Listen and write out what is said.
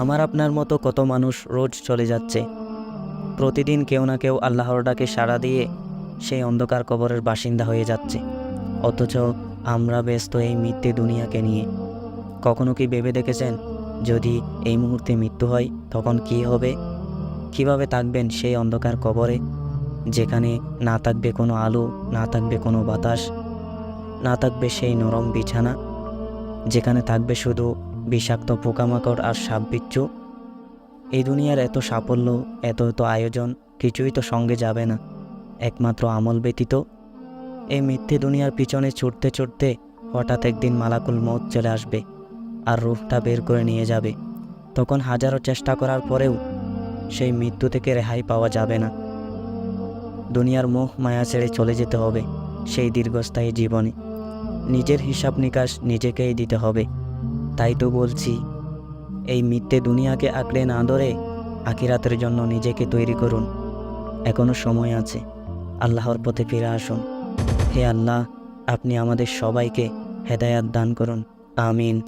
আমার আপনার মতো কত মানুষ রোজ চলে যাচ্ছে। প্রতিদিন কেউ না কেউ আল্লাহর ডাকে সাড়া দিয়ে সেই অন্ধকার কবরের বাসিন্দা হয়ে যাচ্ছে। অথচ আমরা ব্যস্ত এই মিথ্যে দুনিয়াকে নিয়ে। কখনো কি ভেবে দেখেছেন, যদি এই মুহূর্তে মৃত্যু হয়, তখন কি হবে? কীভাবে থাকবেন সেই অন্ধকার কবরে, যেখানে না থাকবে কোনো আলো, না থাকবে কোনো বাতাস, না থাকবে সেই নরম বিছানা, যেখানে থাকবে শুধু বিষাক্ত পোকামাকড় আর সাপ বিচ্ছু। এই দুনিয়ার এত সাফল্য, এত এত আয়োজন, কিছুই তো সঙ্গে যাবে না। একমাত্র আমল ব্যতীত। এই মিথ্যে দুনিয়ার পিছনে ছুটতে ছুটতে হঠাৎ একদিন মালাকুল মত চলে আসবে আর রূপটা বের করে নিয়ে যাবে। তখন হাজারো চেষ্টা করার পরেও সেই মৃত্যু থেকে রেহাই পাওয়া যাবে না। দুনিয়ার মোহ মায়া ছেড়ে চলে যেতে হবে সেই দীর্ঘস্থায়ী জীবনে। নিজের হিসাব নিকাশ নিজেকেই দিতে হবে। তাই তো বলছি, এই মিথ্যে দুনিয়াকে আঁকড়ে না ধরে আখিরাতের জন্য নিজেকে তৈরি করুন। এখনও সময় আছে, আল্লাহর পথে ফিরে আসুন। হে আল্লাহ, আপনি আমাদের সবাইকে হেদায়াত দান করুন। আমিন।